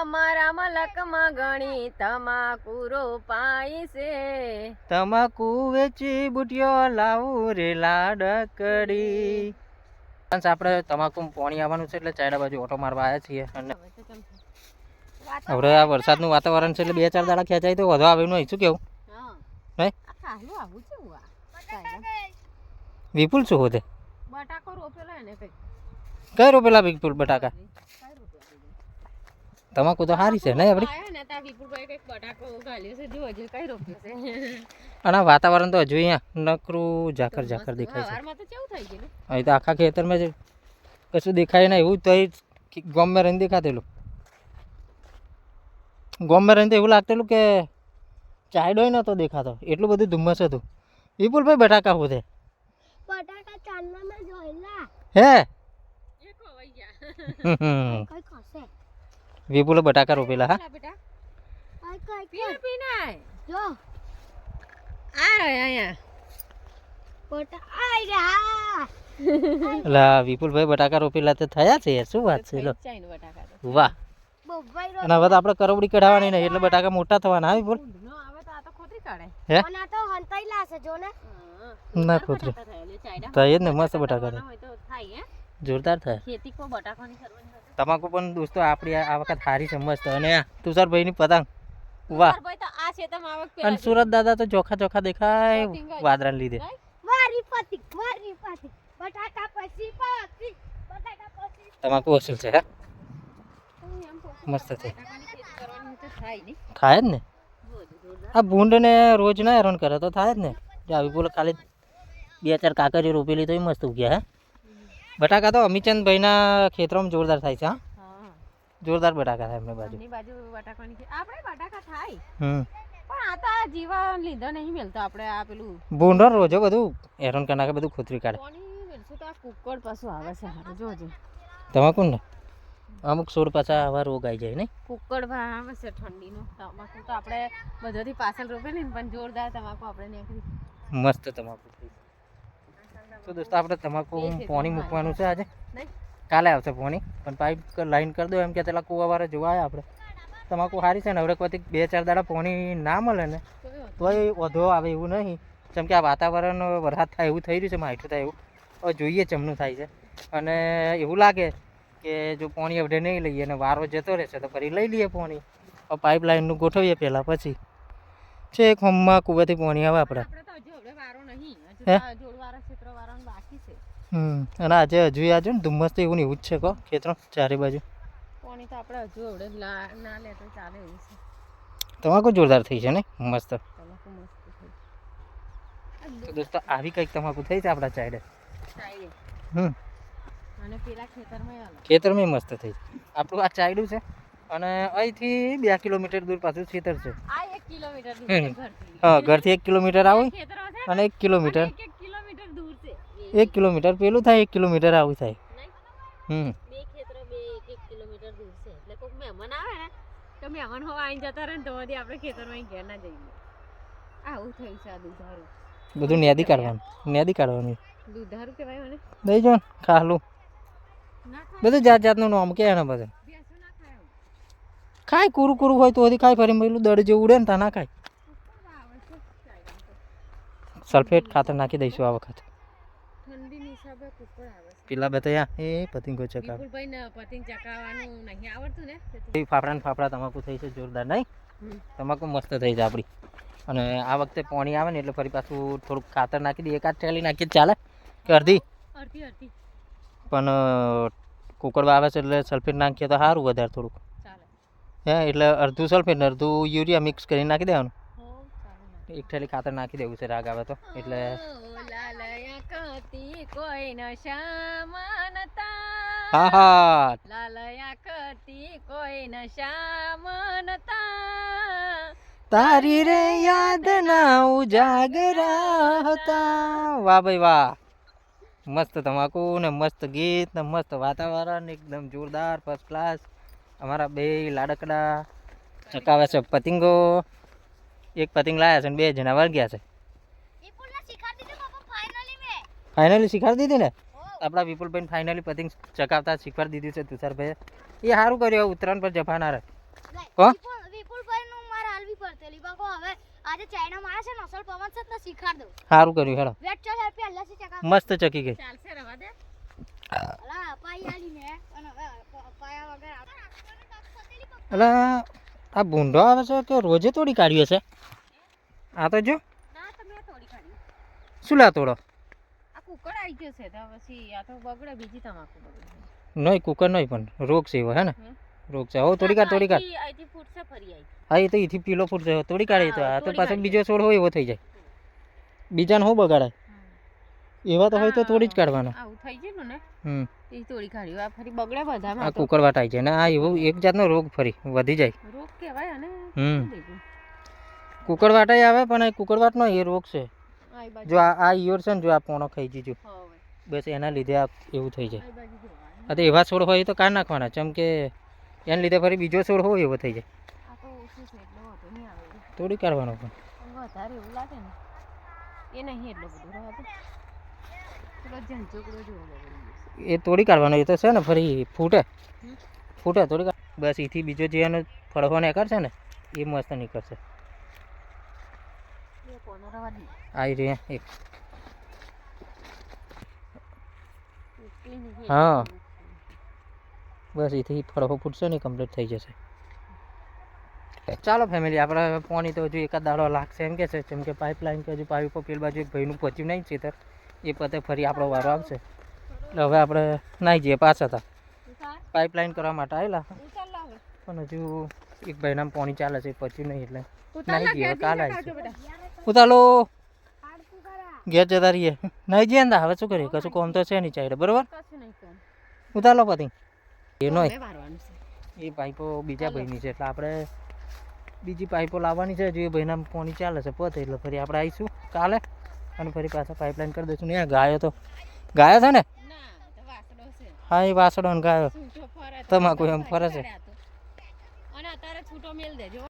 અમારા મલકમાં ઘણી તમાકુ રોપાઈ છે. તમાકુ વેચી બુટિયો લાવું રે લાડકડી. આપણે તમાકુ પાણી આવવાનું છે એટલે ચાઇના બાજુ ઓટો મારવા આવ્યા છીએ અને હવે આ વરસાદનું વાતાવરણ છે એટલે બે ચાર દાડા ખેંચાય તો વધુ આવે નહીં. શું કેવું? વિપુલ શું હોતે? બટાકો રોપેલા એને કઈ કઈ રોપેલા વિપુલ બટાકા? તમાકુ તો સારી છે નહીં આપણી અને વાતાવરણ તો હજુ અહીંયા નકરું ઝાકર ઝાકર દેખાય છે. સવારમાં તો કેવું થઈ ગયું અહીં તો આખા ખેતરમાં જ કશું દેખાય નહીં એવું તો ગોમમાં રહીને દેખાતેલું. ગોમમાં રહીને તો એવું લાગતેલું કે ચાયડો નહોતો દેખાતો એટલું બધું ધુમ્મસ હતું. વિપુલભાઈ બટાકા હોતે હે? વિપુલે બટાકા રોપેલા હા? પીને પીને જો. આ રહ્યા અહીંયા. એટલે વિપુલભાઈ બટાકા રોપેલા તો થયા છે શું વાત છે લો. ચાઈન બટાકા તો. વાહ. અને હવે તો આપણે કરવડી કઢાવવાની નહીં એટલે બટાકા મોટા થવાના હા વિપુલ? ઊંધનો આવે તો આ તો ખોતરી કાઢે. હે? અને આ તો હંતાઈ લાશે જો ને. ખોતરે થાય જ મસ્ત બટાકા જોરદાર થાય ખેતી કો બટાકાની કરવાની હોય તો. તમાકુ પણ દોસ્તો આપણી આ વખત સારી છે મસ્ત. અને તુષારભાઈની પતંગ. વાહ. તાર ભાઈ તો આ ખેતરમાં આવક અને સુરત દાદા તો ચોખા ચોખા દેખાય વાદળાને લીધે. મારી પતિ મારી પતિ. બટાકા પછી પતિ. બટાકા પછી તમાકુ વસૂલ છે મસ્ત છે. થાય જ ને? આ ભૂંડને રોજ ના હેરાન કરે તો થાય જ ને? જો આવી બોલો ખાલી બે ચાર કાકરી રોપેલી તો મસ્ત ઉગ્યા હે? બટાકા તો અમીચંદભાઈના ખેતરોમાં જોરદાર થાય છે હા. હા. જોરદાર બટાકા થાય એમની બાજુ. બાજુ બટાકાની આપણે બટાકા થાય. હમ. પણ આ તો આ જીવા લીધો નહીં મળતો આપણે આ પેલું ભૂંડો રોજો બધું હેરાન કરી નાખે બધું ખોતરી કાઢે. કોની મેળશું તો આ કુકડ પાછું આવે છે હારું જોજે. તમાકુ ને અમુક છોડ પાછા આવા રોગ આવી જાય નહીં? કુકડ આવે છે ઠંડીનો. તમાકુ તો આપણે બધાથી પાછળ રોપે ને પણ જોરદાર તમાકુ આપણે નીકળી. મસ્ત તમાકુ થઈ તો દોસ્તો આપણે તમાકુ પોણી મૂકવાનું છે આજે. કાલે આવશે પોણી. પણ પાઇપ લાઈન કરી દો એમ કે પેલા કુવાવાળા જોવા આવ્યા આપણે. તમાકુ સારી છે ને હવે કોઈ બે ચાર દાડા પોણી ના મળે ને તોય વધો આવે એવું નહીં. જેમ કે આ વાતાવરણ વરસાદ થાય એવું થઈ રહ્યું છે માઠું થાય એવું. હવે જોઈએ ચમનું થાય છે. અને એવું લાગે કે જો પોણી અવઢે નહીં લઈએ અને વારો જતો રહેશે તો ફરી લઈ લઈએ પોણી. હવે પાઇપ લાઈનનું ગોઠવીએ પહેલાં પછી. છે એક હોમમાં કુવાથી પોણી આવે આપણે. હે? તો આ જોડવાળા ક્ષેત્ર વાળાનું બાકી છે હમ અને આજે હજુ આજે ને ધુમ્મસ તો એવું એવું જ છે કહો ખેતરો ચારે બાજુ. પાણી તો આપણે હજુ હવે ના લે તો ચાલે એવું છે. તમાકુ જોરદાર થઈ છે ને? મસ્ત. તો દોસ્તો આવી કંઈક તમાકુ થઈ છે આપણા ચાઈડે હમ. અને પેલા ખેતરમાં ખેતરમાં મસ્ત થઈ છે. આપણું આ ચાયડું છે અને અહીંથી બે કિલોમીટર દૂર પાછું ખેતર છે. હા ઘરથી એક કિલોમીટર આવું અને એક કિલોમીટર. એક કિલોમીટર પેલું થાય એક કિલોમીટર આવું થાય? હમ. બે ખેતરો બે એક એક કિલોમીટર દૂર છે. એટલે કોઈક મહેમાન આવે ને તો મહેમાન હોવા આવીને જતા રહે ને તો વળી આપણે ખેતરમાં ઘેર ના જઈએ. આવું થયું છે આ દૂધારું. બધું નેદી કાઢવાનું નેદી કાઢવાનું. દૂધારું કહેવાય મને. દઈ જો ખાલું. બધું જાત જાતનું નામ કે એને બધું. ખાય કુરું કુરું હોય તો ખાય ફરી પેલું દડ જેવું ઉડે ને તા ના ખાય. સલ્ફેટ ખાતર નાખી દઈશું આ વખત ઠંડીની હિસાબે કુકડ આવે છે પેલા બતાયા એ પતિંગો ચકાવ. વિપુલભાઈ ને પતિંગ ચકાવવાનું નહીં આવડતું ને એ ફાફડા ને ફાફડા તમાકુ થઈ છે જોરદાર નહીં? તમાકુ મસ્ત થઈ છે આપણી અને આ વખતે પાણી આવે ને એટલે ફરી પાછું થોડુંક ખાતર નાખી દઈએ. એકાદ થેલી નાખીએ ચાલે. કે અડધી? અડધી અડધી. પણ કુકડવા આવે છે એટલે સલ્ફેટ નાખીએ તો સારું વધારે થોડુંક. હે એટલે અડધું સલ્ફેટ ને અડધું યુરિયા મિક્સ કરી નાખી દેવાનું. એક થેલી ખાતર નાખી દેવું છે રાગ આવે તો. એટલે કતી કોઈ ન શામનતા હા હા. લાલયા કતી કોઈ ન શામનતા તારી રે યાદ ના ઉજાગરા હતા. વાહ ભાઈ વાહ. મસ્ત તમાકુ ને મસ્ત ગીત ને મસ્ત વાતાવરણ એકદમ જોરદાર ફર્સ્ટ ક્લાસ અમારા બે લાડકડા. ચકાવે છે પતિંગો. એક પતિંગ લાયા છે ને બે જણા વળગ્યા છે. ફાઇનલી શીખવાડી દીધી ને? આપણા વિપુલભાઈ ફાઇનલી પતંગ ચકાવતા શીખવાડી દીધું છે તુષારભાઈ એ સારું કર્યું ઉત્તરાયણ પર જપાના રહે. કો વિપુલ મારે હાલવી પડતેલી. હવે આજે ચાઇના મારે છે અસલ પવન છે તો સારું કર્યું હેડો. મસ્ત ચકી ગઈ. ચાલશે રવા દે. અલા પાઈ આલી ને અને હવે પ- પાયા વગર આપણે એટલે આ ભૂંડો આવે છે કે રોજે તોડી કાઢ્યો છે? આ તો જો. શું લા તોડો? આ કુકડ આવી ગયો છે તો પછી આ તો બગડે બીજી તમાકુ બગડે. નહીં કુકર નહીં પણ રોગ છે એવો હે ને? રોગ છે. હો તોડી કાઢ તોડી કાઢ અહીંથી- અહીંથી ફૂટશે ફરી આવી હા એ તો એથી પીલો ફૂટશે તોડી કાઢે તો આ તો પાછો બીજો છોડ હોય એવો થઈ જાય. બીજાને શું બગાડાય? એવા તો હોય તો તોડી જ કાઢવાના. આવું થઈ ગયું ને હમ. એ તોડી કાઢ્યું આ ફરી બગડે બધામાં આ કુકર આવી જાય ને આ એવું એક જાતનો રોગ ફરી વધી જાય. રોગ કહેવાય અને હમ. કુકર કુકરવાટ આવે પણ એ કુકરવાટનો એ રોગ છે. જો આ આ ઈયોર છે ને જો આ પોણો ખાઈ જીજુ. બસ એના લીધે આ એવું થઈ જાય. આ તો એવા છોડ હોય તો કાઢ નાખવાના ચમ કે એના લીધે ફરી બીજો છોડ હોય એવો થઈ જાય. તોડી કાઢવાનો પણ. વધારે એવું લાગે ને એ નહીં એટલો બધો. એ તોડી કાઢવાનો એ તો છે ને ફરી ફૂટે. ફૂટે તોડી કાઢ બસ એથી બીજો જે એનો ફળવો છે ને એ મસ્ત નીકળશે. આવી રહ્યા એક. હા. બસ એથી ફળવો ફૂટશે ને કમ્પ્લીટ થઈ જશે. ચાલો ફેમિલી આપણે પાણી તો હજુ એકાદ દાડો લાગશે એમ કે છે. જેમ કે પાઇપલાઇન કે હજુ પાઇપ પેલ બાજુ એક ભાઈનું પહોંચ્યું નહીં છે એ પતે ફરી આપણો વારો આવશે. એટલે હવે આપણે નાહી જઈએ પાછા હતા પાઇપલાઇન કરવા માટે આવેલા પણ હજુ એક ભાઈના પાણી ચાલે છે પહોંચ્યું નહીં એટલે. નાહી જઈએ કાલે આવીશું. ઉતાલો. ઘેર જતા રહીએ. નહીં જઈએ ને હવે શું કરીએ? કશું કોમ તો છે નહીં ચાલે. બરોબર? ઉતાલો પછી. એ છે. એ પાઇપો બીજા ભાઈની છે. એટલે આપણે બીજી પાઇપો લાવવાની છે. જે એ ભાઈના પોની ચાલે છે પતે. એટલે ફરી આપણે આવીશું કાલે. અને ફરી પાછા પાઇપલાઇન કરી દઈશું. ને ગાયો તો ગાયો છે ને? ના હા એ વાસડો ને ગાયો. તમાકુ એમ ફરે છે. અને અત્યારે છૂટો મેલ દેજો.